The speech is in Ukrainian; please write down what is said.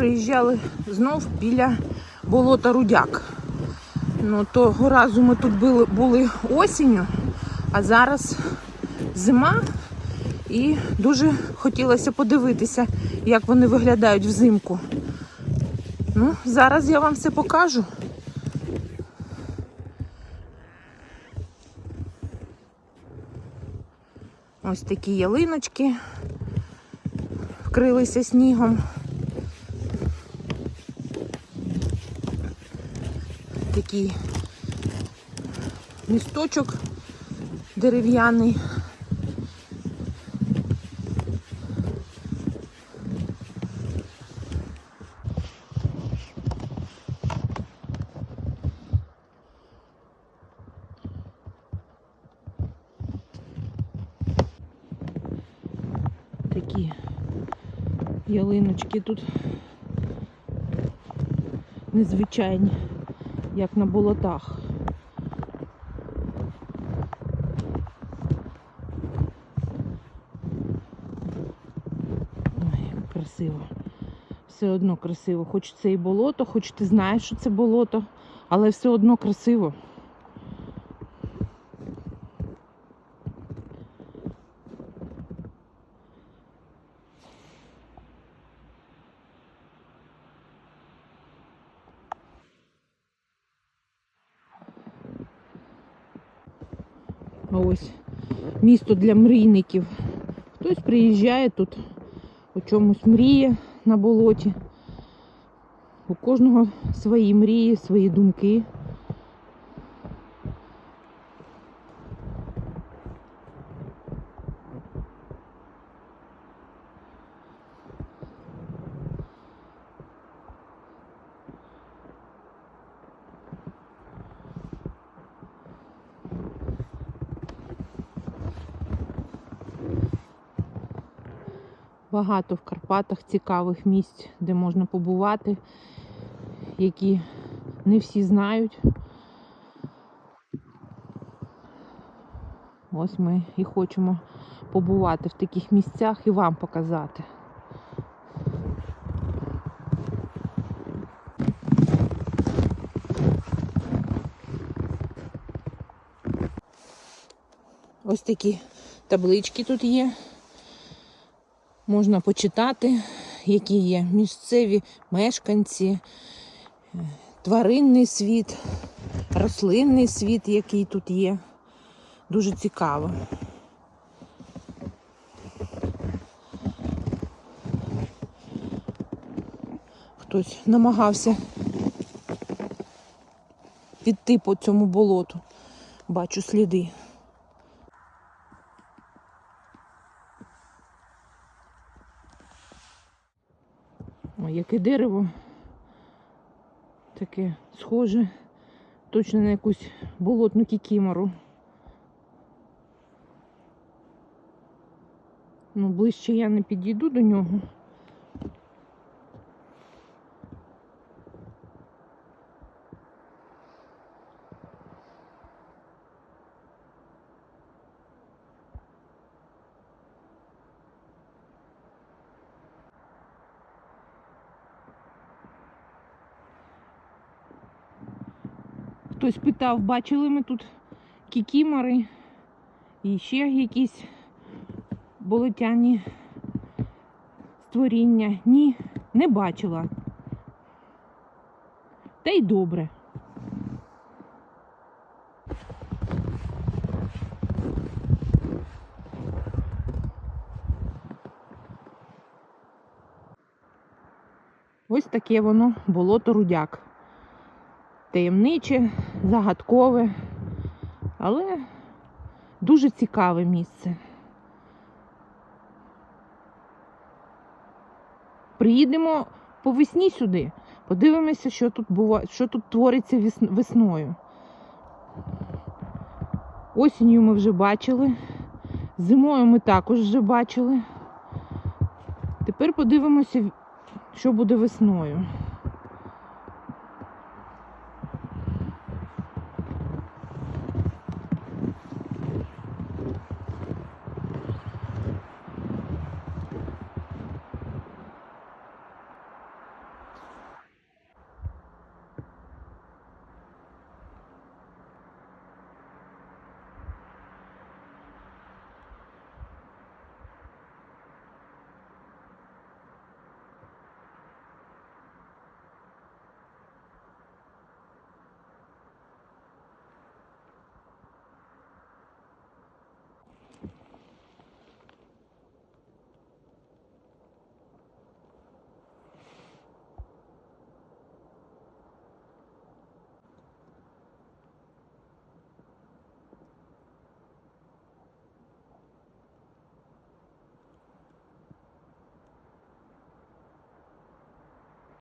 приїжджали знов біля болота Рудяк. Ну, того разу ми тут були, були осінню, а зараз зима. І дуже хотілося подивитися, як вони виглядають взимку. Ну, зараз я вам все покажу. Ось такі ялиночки вкрилися снігом. Такий місточок дерев'яний. Такі ялиночки тут незвичайні, як на болотах. Ой, як красиво. Все одно красиво. Хоч це і болото, хоч ти знаєш, що це болото, але все одно красиво. А ось місто для мрійників. Хтось приїжджає тут, у чомусь мріє на болоті. У кожного свої мрії, свої думки. Багато в Карпатах цікавих місць, де можна побувати, які не всі знають. Ось ми і хочемо побувати в таких місцях і вам показати. Ось такі таблички тут є можна почитати, які є місцеві мешканці, е, тваринний світ, рослинний світ, який тут є. Дуже цікаво. Хтось намагався піти по цьому болоту. Бачу сліди. Ой, яке дерево. Таке схоже точно на якусь болотну кікімору. Ну, ближче я не підійду до нього. Хтось питав, бачили ми тут кікімори і ще якісь болотяні створіння. Ні, не бачила. Та й добре. Ось таке воно болото рудяк таємниче, загадкове, але дуже цікаве місце. Приїдемо по весні сюди, подивимося, що тут бува... що тут твориться вес- весною. Осінню ми вже бачили, зимою ми також вже бачили. Тепер подивимося, що буде весною.